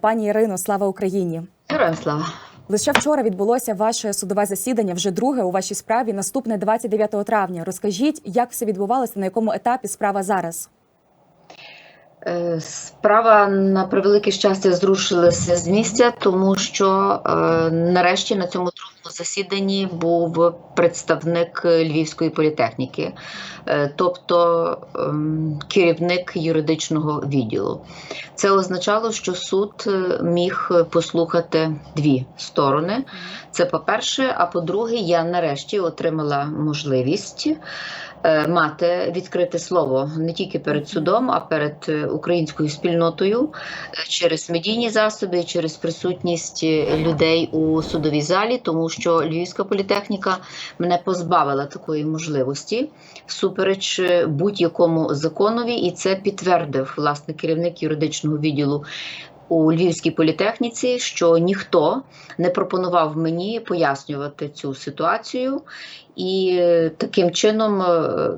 Пані Ірино, слава Україні! Героям слава. Лише вчора відбулося ваше судове засідання, вже друге у вашій справі. Наступне 29 травня. Розкажіть, як все відбувалося, на якому етапі справа зараз? Е, Справа на превелике щастя зрушилася з місця, тому що е, нарешті на цьому другому засіданні був представник Львівської політехніки, е, тобто ем, керівник юридичного відділу. Це означало, що суд е, міг послухати дві сторони. Це по-перше, а по-друге, я нарешті отримала можливість е, мати відкрите слово не тільки перед судом, а перед е, українською спільнотою е, через медійні засоби, через присутність е, людей у судовій залі, тому що Львівська політехніка мене позбавила такої можливості всупереч е, будь-якому законові, і це підтвердив власне керівник юридичного відділу у Львівській політехніці, що ніхто не пропонував мені пояснювати цю ситуацію, і е, таким чином е,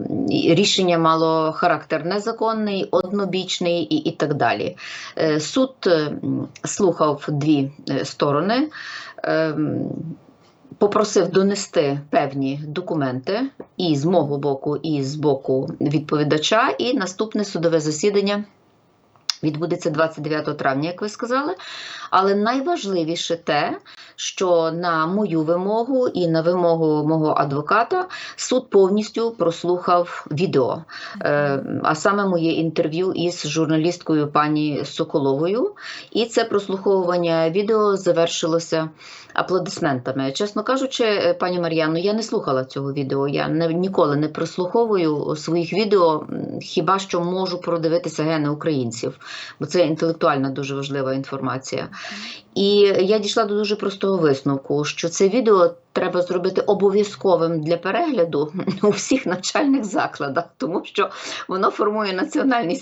рішення мало характер незаконний, однобічний і, і так далі. Е, Суд слухав дві сторони. Попросив донести певні документи і з мого боку, і з боку відповідача, і наступне судове засідання відбудеться 29 травня, як ви сказали. Але найважливіше те, що на мою вимогу і на вимогу мого адвоката суд повністю прослухав відео, е, а саме моє інтерв'ю із журналісткою пані Соколовою. І це прослуховування відео завершилося аплодисментами. Чесно кажучи, е, пані Мар'яно, я не слухала цього відео. Я не, ніколи не прослуховую своїх відео, хіба що можу продивитися гени українців, бо це інтелектуальна дуже важлива інформація. І я дійшла до дуже простого висновку, що це відео треба зробити обов'язковим для перегляду у всіх навчальних закладах, тому що воно формує національний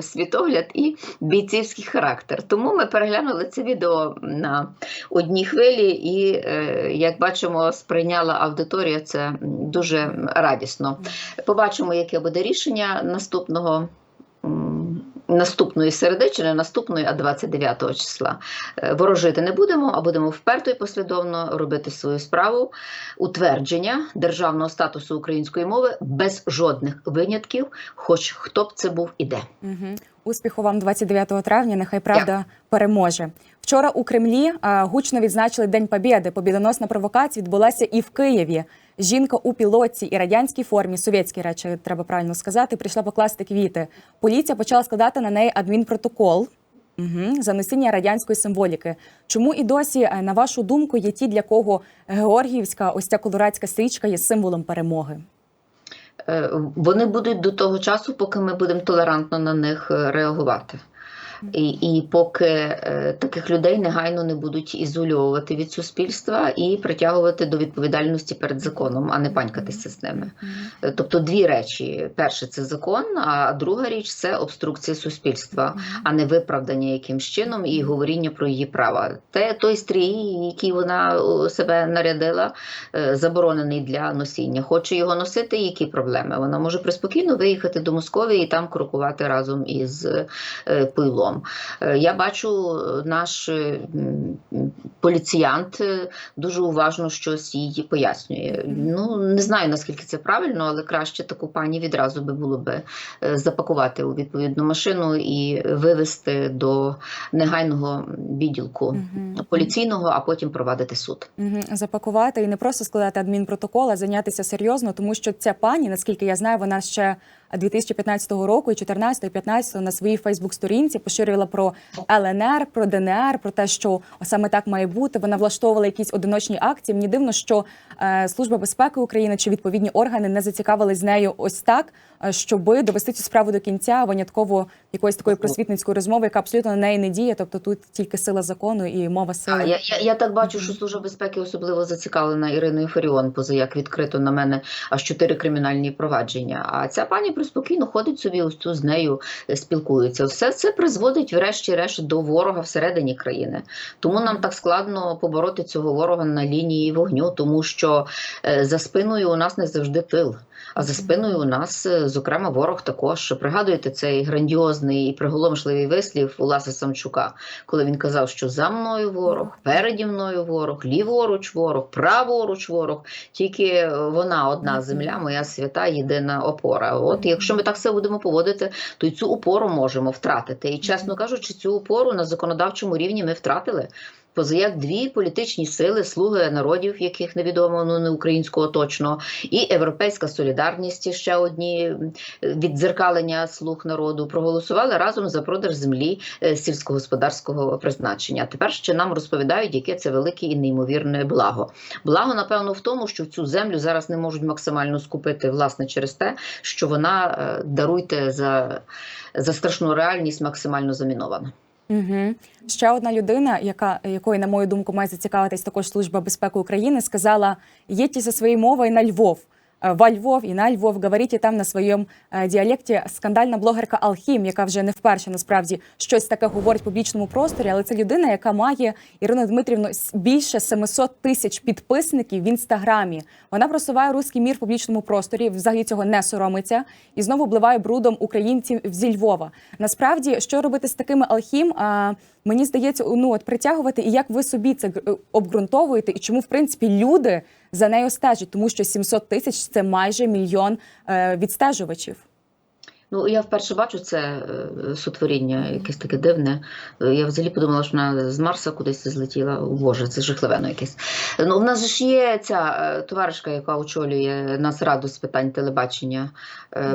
світогляд і бійцівський характер. Тому ми переглянули це відео на одній хвилі, і е, як бачимо, сприйняла аудиторія це дуже радісно. Побачимо, яке буде рішення наступного. Наступної середи, чи не наступної, а 29 числа. Е, Ворожити не будемо, а будемо вперто і послідовно робити свою справу утвердження державного статусу української мови без жодних винятків, хоч хто б це був і де. Успіху вам 29 травня. Нехай правда переможе. Вчора у Кремлі а, гучно відзначили День Побєди. Побідоносна провокація відбулася і в Києві. Жінка у пілотці і радянській формі, совєтській речі, треба правильно сказати, прийшла покласти квіти. Поліція почала складати на неї адмінпротокол. Угу, за носіння радянської символіки. Чому і досі, е, на вашу думку, є ті, для кого Георгіївська, ось ця колорадська стрічка є символом перемоги? Е, Вони будуть до того часу, поки ми будемо толерантно на них е, реагувати. І, і поки е, таких людей негайно не будуть ізольовувати від суспільства і притягувати до відповідальності перед законом, а не панькатися з ними. Тобто дві речі: перше це закон, а друга річ це обструкція суспільства, а не виправдання якимсь чином і говоріння про її права. Те той стрій, який вона себе нарядила, е, заборонений для носіння. Хоче його носити, які проблеми? Вона може приспокійно виїхати до Московії і там крокувати разом із е, пилом. Е, Я бачу, е, наш е, поліціянт дуже уважно щось їй пояснює. Ну не знаю наскільки це правильно, але краще таку пані відразу би було би запакувати у відповідну машину і вивести до негайного відділку Мгм. поліційного, а потім провадити суд. Мгм. запакувати і не просто складати адмінпротокол, а зайнятися серйозно, тому що ця пані, наскільки я знаю, вона ще 2015 року і 14 і 15 на своїй Фейсбук-сторінці поширювала про ЛНР, про ДНР, про те, що саме так має бути. Вона влаштовувала якісь одиночні акції. Мені дивно, що е, Служба безпеки України чи відповідні органи не зацікавились з нею ось так, е, щоби довести цю справу до кінця, винятково якоїсь такої просвітницької розмови, яка абсолютно на неї не діє. Тобто тут тільки сила закону і мова А, я, я, я так бачу, що Служба безпеки особливо зацікавлена Іриною Фаріон, поза як відкрито на мене аж чотири кримінальні провадження. А ця пані приспокійно ходить собі ось тут з нею е, спілкується. Все це призводить, врешті-решт, до ворога всередині країни. Тому нам так складно побороти цього ворога на лінії вогню, тому що е, за спиною у нас не завжди тил. А за спиною у нас, е, зокрема, ворог також. Пригадуєте цей грандіозний і приголомшливий вислів Уласа Самчука, коли він казав, що за мною ворог, переді мною ворог, ліворуч ворог, праворуч ворог. Тільки е, вона одна земля, моя свята, єдина опора. От якщо ми так себе будемо поводити, то й цю опору можемо втратити. І чесно кажучи, цю опору на законодавчому рівні ми втратили. Позаяк дві політичні сили, слуги народів, яких невідомо, ну не українського точно, і Європейська солідарність, ще одні м, віддзеркалення слуг народу, проголосували разом за продаж землі е, сільськогосподарського призначення. Тепер ще нам розповідають, яке це велике і неймовірне благо. Благо, напевно, в тому, що цю землю зараз не можуть максимально скупити власне через те, що вона е, даруйте за, за страшну реальність максимально замінована. Угу. Ще одна людина, яка якої, на мою думку, має зацікавитись також Служба безпеки України, сказала: їдьте за своєю мовою на Львов. Е, Во Львов і на Львов, говорите там на своєму е, діалекті скандальна блогерка Алхім, яка вже не вперше насправді щось таке говорить в публічному просторі. Але це людина, яка має Ірина Дмитрівна більше 700 тисяч підписників в інстаграмі. Вона просуває руський мір в публічному просторі, взагалі цього не соромиться і знову вбливає брудом українців зі Львова. Насправді, що робити з такими Алхім? А, мені здається, ну от притягувати, і як ви собі це г- обґрунтовуєте, і чому в принципі люди за нею стежать, тому що 700 тисяч це майже мільйон е, відстежувачів. Ну, я вперше бачу це е, сотворіння, якесь таке дивне. Е, Я взагалі подумала, що вона з Марса кудись злетіла. О, Боже, це жахливено якесь. Ну, в нас же ж є ця товаришка, яка очолює Нацраду з питань телебачення,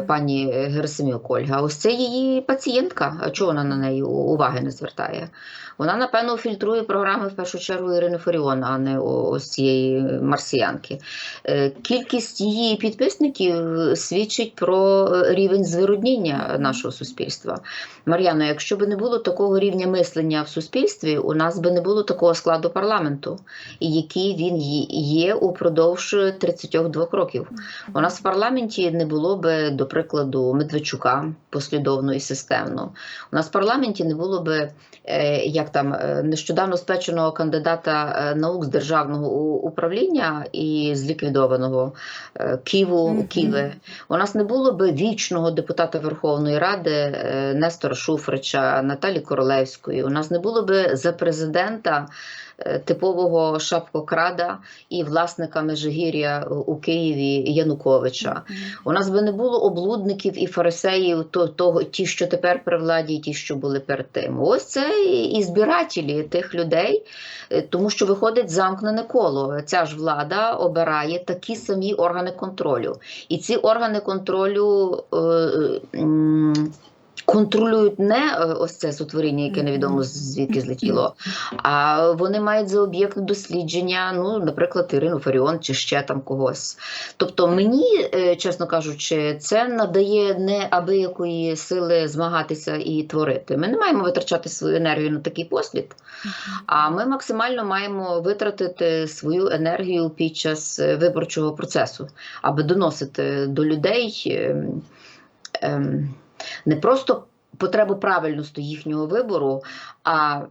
пані Герасимюк Ольга. Ось це її пацієнтка. А чого вона на неї уваги не звертає? Вона, напевно, фільтрує програми в першу чергу Ірини Фаріон, а не ось цієї марсіянки. Е, Кількість її підписників свідчить про е, рівень звирудніння нашого суспільства. Мар'яно, якщо б не було такого рівня мислення в суспільстві, у нас би не було такого складу парламенту, який він є- упродовж 32 років. У нас в парламенті не було би, до прикладу, Медведчука послідовно і системно. У нас в парламенті не було би е, як там е, нещодавно спеченого кандидата е, наук з державного управління і зліквідованого Києву mm -hmm. Києве. У нас не було би вічного депутата Верховної Ради е, Нестора Шуфрича, Наталі Королевської. У нас не було би за президента е, типового шапкокрада і власника Межигір'я у Києві Януковича. У нас би не було облудників і фарисеїв, то, того, ті, що тепер при владі, і ті, що були перед тим. Ось це і збирателі тих людей, е, тому що виходить замкнене коло. Ця ж влада обирає такі самі органи контролю. І ці органи контролю. Е, е, Контролюють не е, ось це сотворіння, яке невідомо звідки злетіло, а вони мають за об'єкт дослідження, ну, наприклад, Ірину Фаріон чи ще там когось. Тобто, мені, е, чесно кажучи, це надає неабиякої сили змагатися і творити. Ми не маємо витрачати свою енергію на такий послід, а ми максимально маємо витратити свою енергію під час е, виборчого процесу, аби доносити до людей. ем, ем, не просто потребу правильності їхнього вибору, а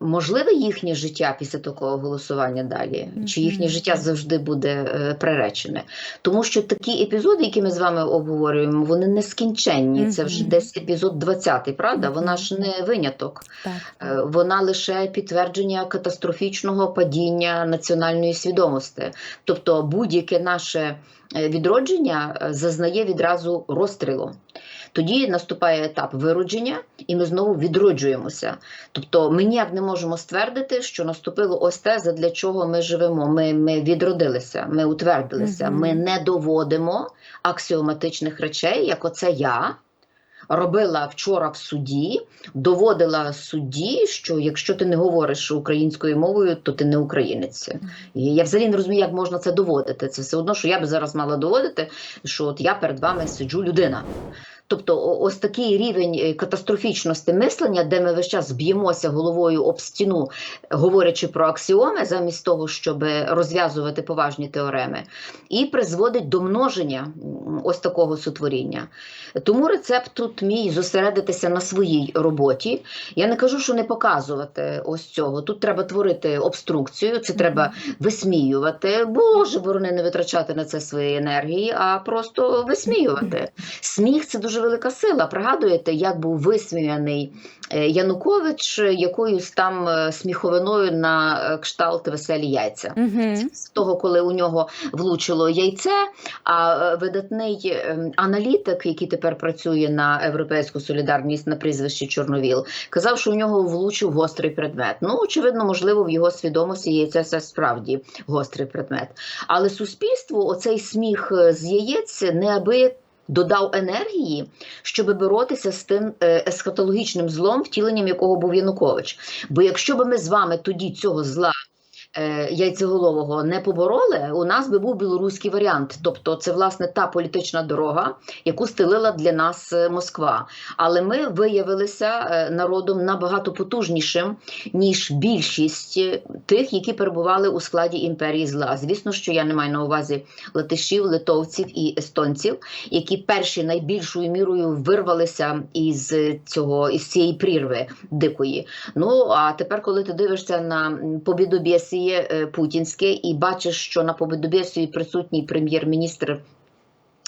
можливе їхнє життя після такого голосування далі, чи їхнє життя завжди буде е, приречене. Тому що такі епізоди, які ми з вами обговорюємо, вони нескінченні. Це вже десь епізод 20, правда? Вона ж не виняток. Так, Е. Вона лише підтвердження катастрофічного падіння національної свідомості. Тобто будь-яке наше е, відродження зазнає відразу розстрілу. Тоді наступає етап виродження, і ми знову відроджуємося. Тобто ми ніяк не можемо ствердити, що наступило ось те, задля чого ми живемо. Ми, ми відродилися, ми утвердилися. Мгм. Ми не доводимо аксіоматичних речей, як оце я. Робила вчора в суді, доводила судді, що якщо ти не говориш українською мовою, то ти не українець. І я взагалі не розумію, як можна це доводити. Це все одно, що я би зараз мала доводити, що от я перед вами сиджу людина. Тобто, ось такий рівень е, катастрофічності мислення, де ми весь час б'ємося головою об стіну, говорячи про аксіоми, замість того, щоб розв'язувати поважні теореми, і призводить до множення ось такого сутворіння. Тому рецепт тут мій зосередитися на своїй роботі. Я не кажу, що не показувати ось цього. Тут треба творити обструкцію, це треба висміювати. Боже, борони не витрачати на це свої енергії, а просто висміювати. Сміх це дуже велика сила. Пригадуєте, як був висміяний е, Янукович якоюсь там е, сміховиною на е, кшталт веселі яйця. Угу. З того, коли у нього влучило яйце, а видатний е, аналітик, який тепер працює на Європейську солідарність на прізвищі Чорновіл, казав, що у нього влучив гострий предмет. Ну, очевидно, можливо, в його свідомості яйце це справді гострий предмет. Але суспільству оцей сміх з яєць неабияк додав енергії, щоб боротися з тим е, есхатологічним злом, втіленням якого був Янукович. Бо якщо б ми з вами тоді цього зла яйцеголового не побороли, у нас би був білоруський варіант. Тобто, це власне та політична дорога, яку стелила для нас е, Москва. Але ми виявилися е, народом набагато потужнішим, ніж більшість е, тих, які перебували у складі імперії зла. Звісно, що я не маю на увазі латишів, литовців і естонців, які перші найбільшою мірою вирвалися із цього із цієї прірви дикої. Ну а тепер, коли ти дивишся на м, побідобєсіє е, путінське і бачиш, що на побудові присутній прем'єр-міністр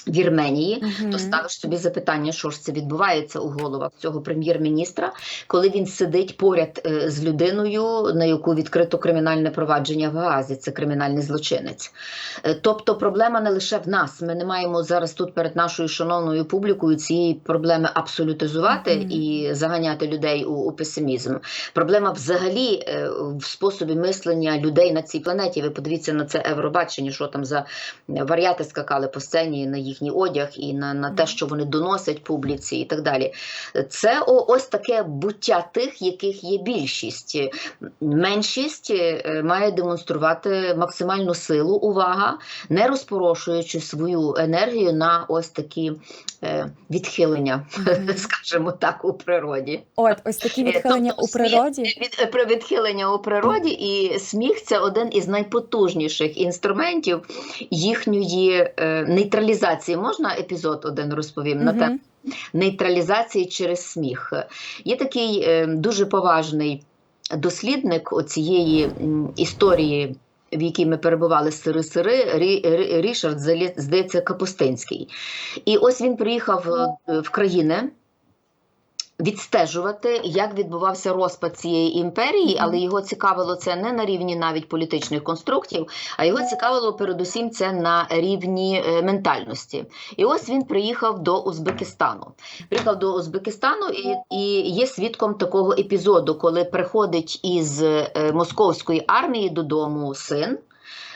Вірменії, то ставиш собі запитання, що ж це відбувається у головах цього прем'єр-міністра, коли він сидить поряд е, з людиною, на яку відкрито кримінальне провадження в Гаазі, це кримінальний злочинець. Е, Тобто проблема не лише в нас. Ми не маємо зараз тут перед нашою шановною публікою цієї проблеми абсолютизувати Мгм. і заганяти людей у, у песимізм. Проблема взагалі е, в способі мислення людей на цій планеті. Ви подивіться на це Евробачення, що там за варіати скакали по сцені на їхній одяг і на, на те, що вони доносять публіці, і так далі. Це о, ось таке буття тих, яких є більшість. Меншість е, має демонструвати максимальну силу, увага, не розпорошуючи свою енергію на ось такі е, відхилення, скажімо так, у природі. От ось такі Е, відхилення тобто у природі. Від, про відхилення у природі, і сміх це один із найпотужніших інструментів їхньої е, нейтралізації. Можна епізод один розповім на те тему нейтралізації через сміх? Є такий е, дуже поважний дослідник оцієї історії. В якій ми перебували сири-сири, Рі- Рі- Рішард, здається, Капустинський. І ось він приїхав е, в країни, відстежувати, як відбувався розпад цієї імперії, але його цікавило це не на рівні навіть політичних конструктів, а його цікавило передусім це на рівні е, ментальності. І ось він приїхав до Узбекистану. Приїхав до Узбекистану і, і є свідком такого епізоду, коли приходить із е, московської армії додому син.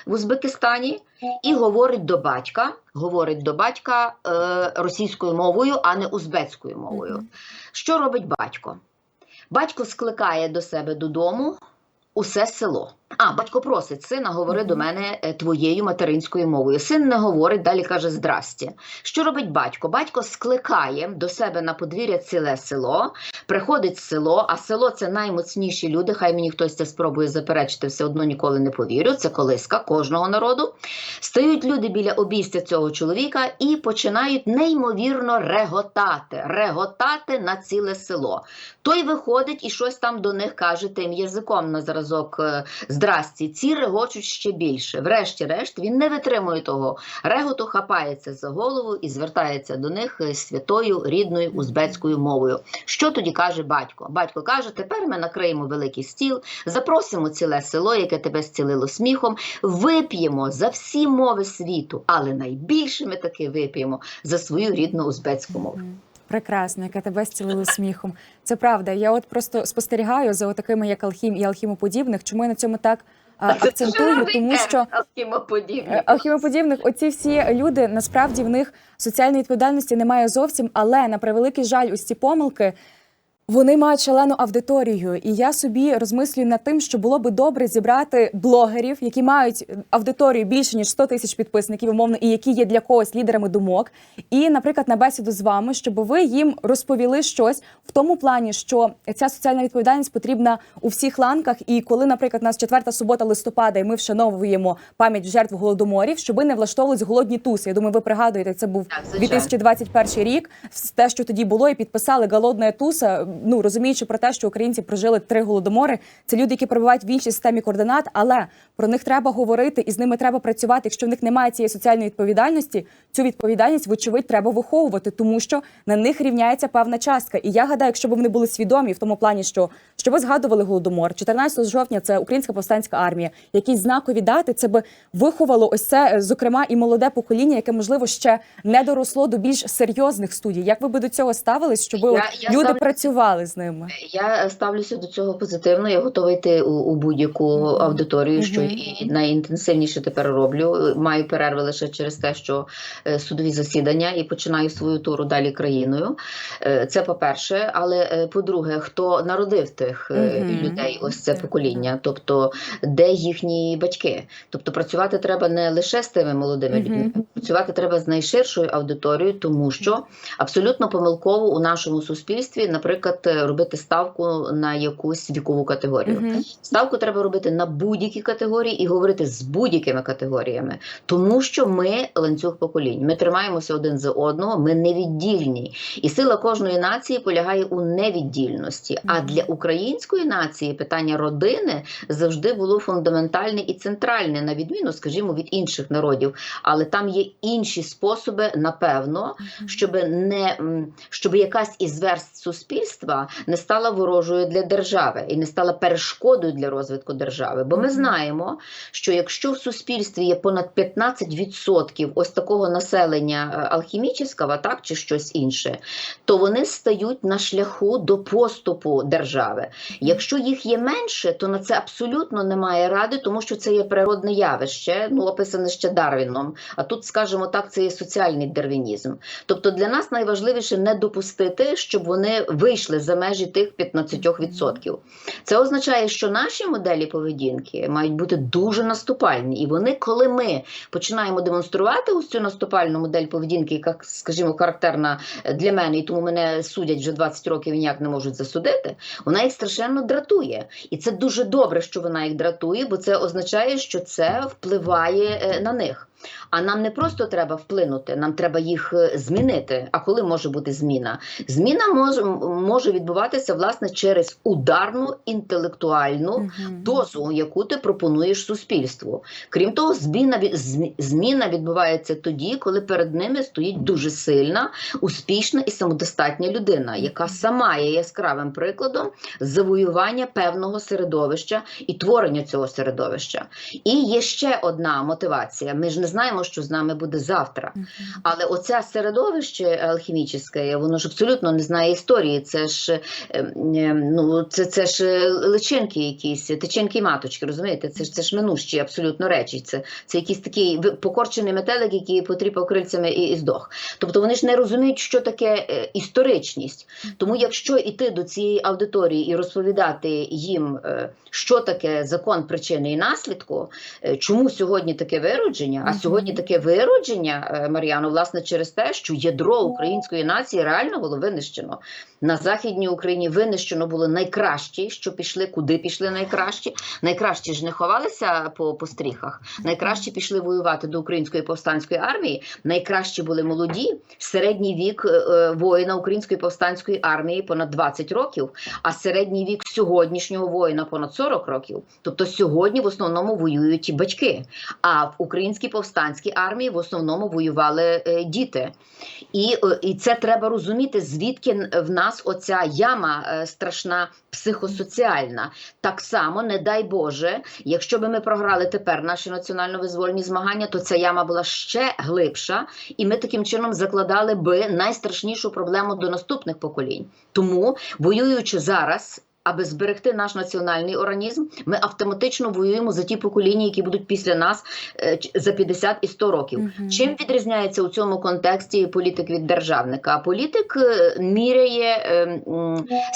В Узбекистані і говорить до батька, говорить до батька е, російською мовою, а не узбецькою мовою. Мгм. Що робить батько? Батько скликає до себе додому усе село. А, батько просить сина, говори до мене е, твоєю материнською мовою. Син не говорить, далі каже здрасте. Що робить батько? Батько скликає до себе на подвір'я ціле село, приходить в село, а село це наймоцніші люди. Хай мені хтось це спробує заперечити, все одно ніколи не повірю. Це колиска кожного народу. Стають люди біля обійстя цього чоловіка і починають неймовірно реготати, реготати на ціле село. Той виходить і щось там до них каже тим язиком на зразок е, здрасті. Ці регочуть ще більше. Врешті-решт він не витримує того реготу, хапається за голову і звертається до них е, святою рідною узбецькою мовою. Що тоді каже батько? Батько каже: тепер ми накриємо великий стіл, запросимо ціле село, яке тебе зцілило сміхом, вип'ємо за всі мови світу, але найбільше ми таки вип'ємо за свою рідну узбецьку мову. Прекрасно, яке тебе зцілило сміхом. Це правда. Я от просто спостерігаю за такими, як Алхім і Алхімоподібних. Чому я на цьому так акцентую? Тому що. Е, Алхімоподібних, оці всі люди насправді в них соціальної відповідальності немає зовсім, але на превеликий жаль, ось ці помилки Вони мають шалену аудиторію, і я собі розмислюю над тим, що було би добре зібрати блогерів, які мають аудиторію більше ніж 100 тисяч підписників, умовно, і які є для когось лідерами думок. І, наприклад, на бесіду з вами, щоб ви їм розповіли щось в тому плані, що ця соціальна відповідальність потрібна у всіх ланках. І коли, наприклад, у нас четверта субота листопада, і ми вшановуємо пам'ять жертв голодоморів, щоб не влаштовувались голодні туси. Я думаю, ви пригадуєте, це був Так, звичайно. 2021 рік. Те, що тоді було, і підписали голодна туса. Ну розуміючи про те, що українці прожили три голодомори. Це люди, які перебувають в іншій системі координат, але про них треба говорити і з ними треба працювати. Якщо в них немає цієї соціальної відповідальності, цю відповідальність, вочевидь, треба виховувати, тому що на них рівняється певна частка. І я гадаю, якщо б вони були свідомі в тому плані, що, що ви згадували голодомор, 14 жовтня це українська повстанська армія, якісь знакові дати, це би виховало ось це, е, зокрема, і молоде покоління, яке можливо ще не доросло до більш серйозних студій. Як ви би до цього ставились, щоб Я- от я люди ставлю- працювали з ними? Я ставлюся до цього позитивно. Я готова йти у, у будь-яку аудиторію, що і найінтенсивніше тепер роблю. Маю перерви лише через те, що е, судові засідання і починаю свою туру далі країною. Е, Це по-перше, але е, по-друге, хто народив тих е, Мгм. людей, ось це покоління, тобто де їхні батьки? Тобто працювати треба не лише з тими молодими Мгм. людьми, працювати треба з найширшою аудиторією, тому що абсолютно помилково у нашому суспільстві, наприклад, е, робити ставку на якусь вікову категорію. Мгм. Ставку треба робити на будь-які категорії і говорити з будь-якими категоріями, тому що ми ланцюг поколінь. Ми тримаємося один за одного, ми невіддільні. І сила кожної нації полягає у невіддільності. А для української нації питання родини завжди було фундаментальне і центральне, на відміну, скажімо, від інших народів. Але там є інші способи, напевно, щоб не щоб якась із верст суспільства не стала ворожою для держави і не стала перешкодою для розвитку держави. Бо ми знаємо, що якщо в суспільстві є понад 15% ось такого населення е, алхімічного, так чи щось інше, то вони стають на шляху до поступу держави. Якщо їх є менше, то на це абсолютно немає ради, тому що це є природне явище, ну описане ще Дарвіном. А тут, скажімо так, це є соціальний дарвінізм. Тобто для нас найважливіше не допустити, щоб вони вийшли за межі тих 15%. Це означає, що наші моделі поведінки мають бути дуже наступальні. І вони, коли ми починаємо демонструвати ось цю наступальну модель поведінки, яка, скажімо, характерна для мене, і тому мене судять вже 20 років і ніяк не можуть засудити, вона їх страшенно дратує. І це дуже добре, що вона їх дратує, бо це означає, що це впливає е, на них. А нам не просто треба вплинути, нам треба їх е, змінити. А коли може бути зміна? Зміна може, може відбуватися власне через ударну інтелектуальну Мгм. дозу, яку ти пропонуєш суспільству. Крім того, зміна зміна відбувається тоді, коли перед ними стоїть дуже сильна, успішна і самодостатня людина, яка сама є яскравим прикладом завоювання певного середовища і творення цього середовища. І є ще одна мотивація. Ми ж не знаємо, що з нами буде завтра. Але оце середовище алхімічне, воно ж абсолютно не знає історії. Це ж е, е, ну це, це ж е, личинки якісь, тичинки і маточки, розумієте? Це ж це ж минущі абсолютно речі. Це, це якийсь такий покорчений метелик, який потріпав крильцями і, і здох. Тобто вони ж не розуміють, що таке е, історичність. Тому, якщо йти до цієї аудиторії і розповідати їм, е, що таке закон причини і наслідку, е, чому сьогодні таке виродження, а. Сьогодні таке виродження, е, Мар'яно, власне, через те, що ядро української нації реально було винищено. На Західній Україні винищено було найкращі, що пішли, куди пішли найкращі. Найкращі ж не ховалися по, по стріхах. Найкращі пішли воювати до української повстанської армії. Найкращі були молоді. Середній вік е, е, воїна української повстанської армії понад 20 років, а середній вік сьогоднішнього воїна понад 40 років. Тобто сьогодні в основному воюють батьки. А в українській повстанській армії в основному воювали е, діти. І, е, і це треба розуміти, звідки в нас оця яма е, страшна психосоціальна. Так само, не дай Боже, якщо би ми програли тепер наші національно-визвольні змагання, то ця яма була ще глибша, і ми таким чином закладали би найстрашнішу проблему до наступних поколінь. Тому, воюючи зараз. Аби зберегти наш національний організм, ми автоматично воюємо за ті покоління, які будуть після нас е, за 50 і 100 років. Мгм. Чим відрізняється у цьому контексті політик від державника? Політик е, міряє е,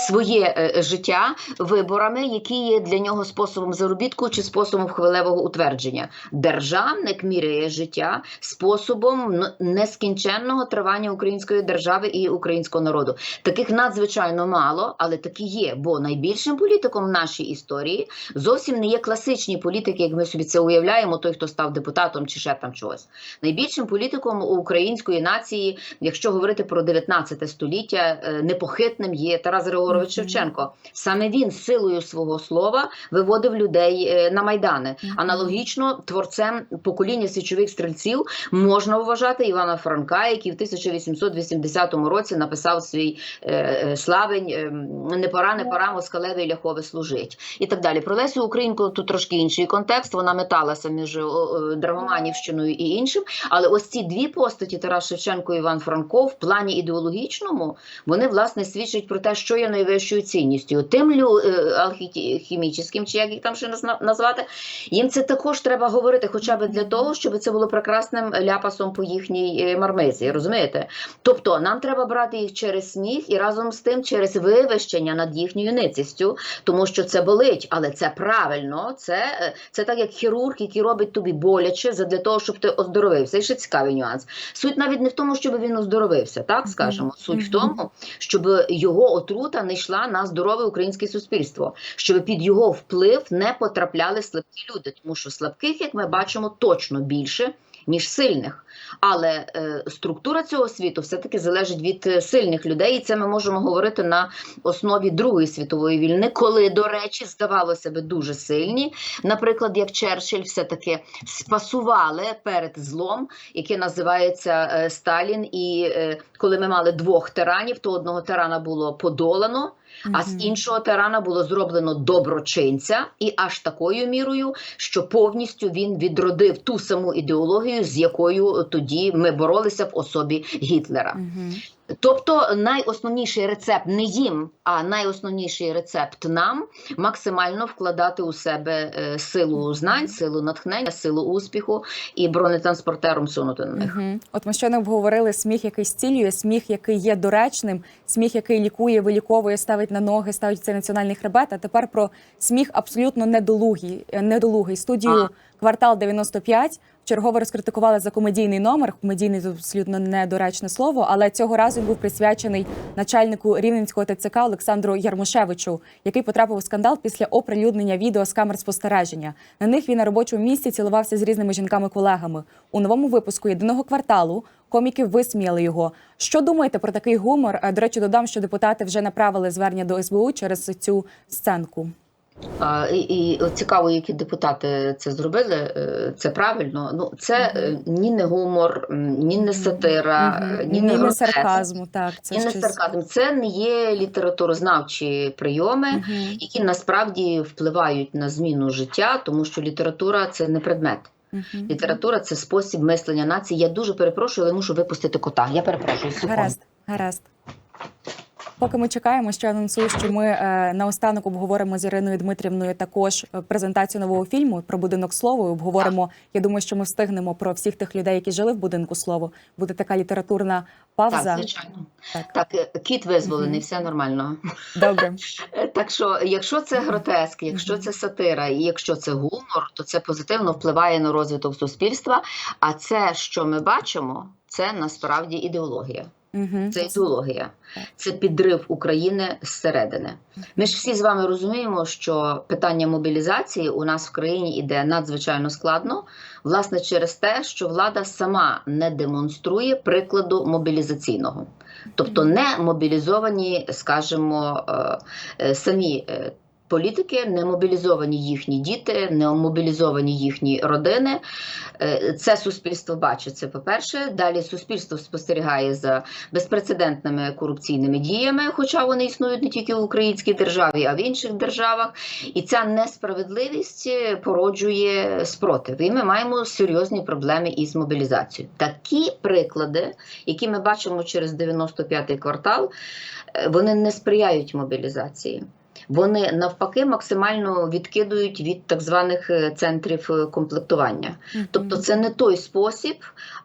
своє життя виборами, які є для нього способом заробітку чи способом хвилевого утвердження. Державник міряє життя способом нескінченного тривання української держави і українського народу. Таких надзвичайно мало, але такі є. Бо найбільшим політиком в нашій історії зовсім не є класичні політики, як ми собі це уявляємо, той, хто став депутатом чи ще там чогось. Найбільшим політиком української нації, якщо говорити про 19 століття, е, непохитним є Тарас Григорович Шевченко. Саме він силою свого слова виводив людей е, на майдани. Аналогічно творцем покоління січових стрільців можна вважати Івана Франка, який в 1880 році написав свій е, славень е, не пора, не пора, москалеве і ляхове служить і так далі. Про Лесю Українку тут трошки інший контекст. Вона металася між о, о, Драгоманівщиною і іншим. Але ось ці дві постаті Тарас Шевченко і Іван Франко в плані ідеологічному вони власне свідчать про те, що є найвищою цінністю. Тим лю е, алхімічним, чи як їх там ще назвати, їм це також треба говорити, хоча б для того, щоб це було прекрасним ляпасом по їхній е, мармизі. Розумієте? Тобто нам треба брати їх через сміх і разом з тим через вивищення над їхньою ницістю, тому що це болить, але це правильно. Це, е, це так, як хірург, який робить тобі боляче для того, щоб ти оздоровився. І ще цікавий нюанс. Суть навіть не в тому, щоб він оздоровився, так скажемо. Суть в тому, щоб його отрута не йшла на здорове українське суспільство, щоб під його вплив не потрапляли слабкі люди, тому що слабких, як ми бачимо, точно більше. Ніж сильних, але е, структура цього світу все-таки залежить від е, сильних людей, і це ми можемо говорити на основі Другої світової війни, коли, до речі, здавалося би дуже сильні. Наприклад, як Черчилль все-таки спасували перед злом, яке називається е, Сталін. І е, коли ми мали двох тиранів, то одного тирана було подолано. А з іншого тирана було зроблено доброчинця, і аж такою мірою, що повністю він відродив ту саму ідеологію, з якою тоді ми боролися в особі Гітлера. Тобто найосновніший рецепт не їм, а найосновніший рецепт нам максимально вкладати у себе е, силу знань, силу натхнення, силу успіху і бронетранспортером сунути на них. От ми щойно обговорили сміх, який зцілює, сміх, який є доречним, сміх, який лікує, виліковує, ставить на ноги, ставить цей національний хребет. А тепер про сміх абсолютно недолугий. недолугий. Студію А. квартал 95 чергово розкритикували за комедійний номер. Комедійний це абсолютно недоречне слово, але цього разу він був присвячений начальнику рівненського ТЦК Олександру Ярмошевичу, який потрапив у скандал після оприлюднення відео з камер спостереження. На них він на робочому місці цілувався з різними жінками-колегами. У новому випуску єдиного кварталу коміки висміяли його. Що думаєте про такий гумор? Е, До речі, додам, що депутати вже направили звернення до СБУ через цю сценку. А, і, і цікаво, які депутати це зробили. е, Це правильно. Ну це е, ні не гумор, ні не сатира, е, ні не сарказму. Так, це ні не сарказм. Це не є літературознавчі прийоми. Які насправді впливають на зміну життя, тому що література це не предмет. Література це спосіб мислення нації. Я дуже перепрошую, але мушу випустити кота. Я перепрошую. секунду. Гаразд, гаразд. Поки ми чекаємо, що анонсую, що ми е, наостанок обговоримо з Іриною Дмитрівною також е, презентацію нового фільму про будинок слово. І обговоримо. Я думаю, що ми встигнемо про всіх тих людей, які жили в будинку слово. Буде така літературна павза. Так, звичайно. Так. Так, е, кіт визволений, Мгм. все нормально. Добре. Е, Так що, якщо це гротеск, якщо це сатира, і якщо це гумор, то це позитивно впливає на розвиток суспільства. А це, що ми бачимо, це насправді ідеологія. Мгм. Це ідеологія, це підрив України зсередини. Ми ж всі з вами розуміємо, що питання мобілізації у нас в країні іде надзвичайно складно, власне, через те, що влада сама не демонструє прикладу мобілізаційного, тобто не мобілізовані, скажімо, е, е, самі. Політики не мобілізовані їхні діти, не мобілізовані їхні родини. Е, Це суспільство бачить це. По-перше, далі суспільство спостерігає за безпрецедентними корупційними діями, хоча вони існують не тільки в українській державі, а в інших державах. І ця несправедливість е, породжує спротив. І ми маємо серйозні проблеми із мобілізацією. Такі приклади, які ми бачимо через 95-й квартал, е, вони не сприяють мобілізації. Вони навпаки максимально відкидують від так званих е, центрів е, комплектування. Тобто, це не той спосіб,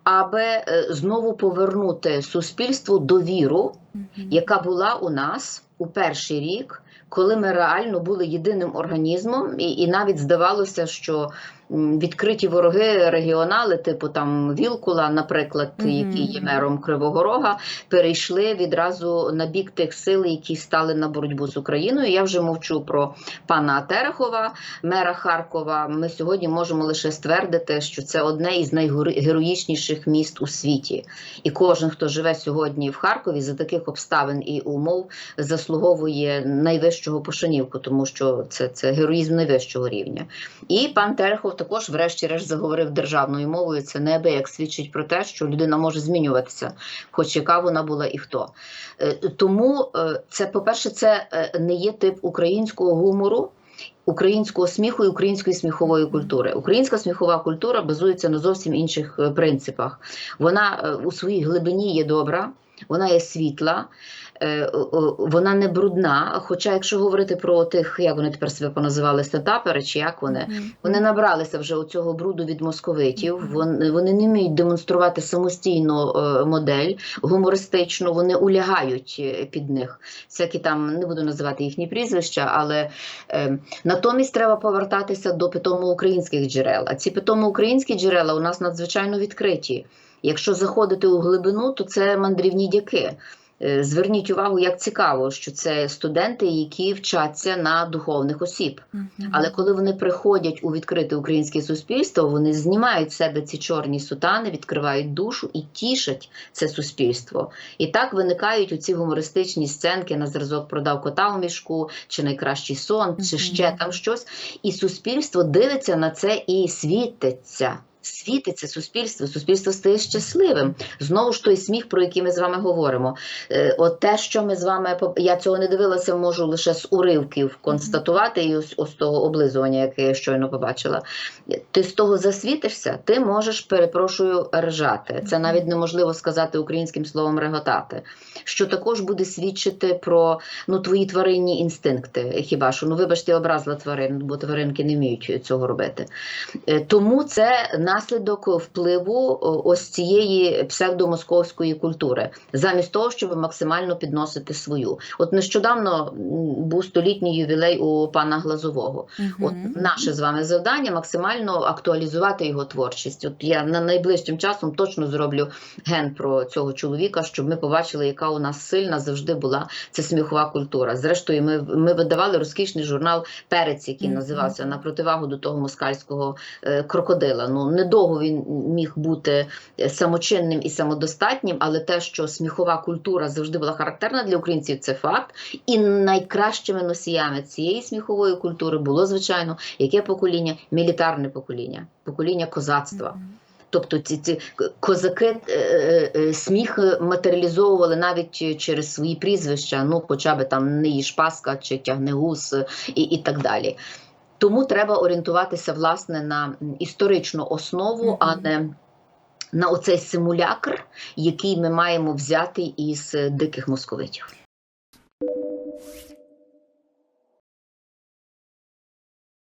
аби е, знову повернути суспільству довіру, яка була у нас у перший рік, коли ми реально були єдиним організмом, і, і навіть здавалося, що відкриті вороги регіонали, типу там Вілкула, наприклад, Мгм. який є мером Кривого Рога, перейшли відразу на бік тих сил, які стали на боротьбу з Україною. Я вже мовчу про пана Терехова, мера Харкова. Ми сьогодні можемо лише ствердити, що це одне із найгероїчніших міст у світі. І кожен, хто живе сьогодні в Харкові, за таких обставин і умов заслуговує найвищого пошанівку, тому що це, це героїзм найвищого рівня. І пан Терехов також, врешті-решт, заговорив державною мовою. Це неабияк свідчить про те, що людина може змінюватися, хоч яка вона була і хто. Е, Тому е, це, по-перше, це е, не є тип українського гумору. Українського сміху і української сміхової культури. Українська сміхова культура базується на зовсім інших принципах. Вона у своїй глибині є добра, вона є світла, е, вона не брудна. Хоча, якщо говорити про тих, як вони тепер себе поназивали, стендапери, чи як вони, вони набралися вже у цього бруду від московитів. Вони, вони не вміють демонструвати самостійно е, модель гумористичну, вони улягають е, під них. Всякі там не буду називати їхні прізвища, але е, натомість треба повертатися до питомо українських джерел. А ці питомо українські джерела у нас надзвичайно відкриті. Якщо заходити у глибину, то це мандрівні дяки. Е, Зверніть увагу, як цікаво, що це студенти, які вчаться на духовних осіб. Але коли вони приходять у відкрите українське суспільство, вони знімають з себе ці чорні сутани, відкривають душу і тішать це суспільство. І так виникають оці гумористичні сценки на зразок продав кота у мішку, чи найкращий сон, чи ще там щось. І суспільство дивиться на це і світиться. Світиться суспільство, суспільство стає щасливим. Знову ж той сміх, про який ми з вами говоримо. Е, От те, що ми з вами я цього не дивилася, можу лише з уривків констатувати, і ось, ось того облизування, яке я щойно побачила. Ти з того засвітишся, ти можеш, перепрошую, ржати. Це навіть неможливо сказати українським словом реготати. Що також буде свідчити про ну, твої тваринні інстинкти. Хіба що ну вибачте, я образила тварин, бо тваринки не вміють цього робити. Е, Тому це наслідок впливу ось цієї псевдомосковської культури, замість того, щоб максимально підносити свою. От нещодавно був столітній ювілей у пана Глазового. От наше з вами завдання максимально актуалізувати його творчість. От я на найближчим часом точно зроблю ген про цього чоловіка, щоб ми побачили, яка у нас сильна завжди була ця сміхова культура. Зрештою, ми, ми видавали розкішний журнал Перець, який Мгм. називався на противагу до того москальського е, крокодила. Ну недовго він міг бути самочинним і самодостатнім, але те, що сміхова культура завжди була характерна для українців, це факт. І найкращими носіями цієї сміхової культури було звичайно яке покоління? Мілітарне покоління, покоління козацтва. Тобто ці, ці козаки е, е, е, сміх матеріалізовували навіть через свої прізвища, ну хоча б там не їж чи тягне гус е, і, і так далі. Тому треба орієнтуватися власне на історичну основу, а не на оцей симулякр, який ми маємо взяти із е, диких московитів.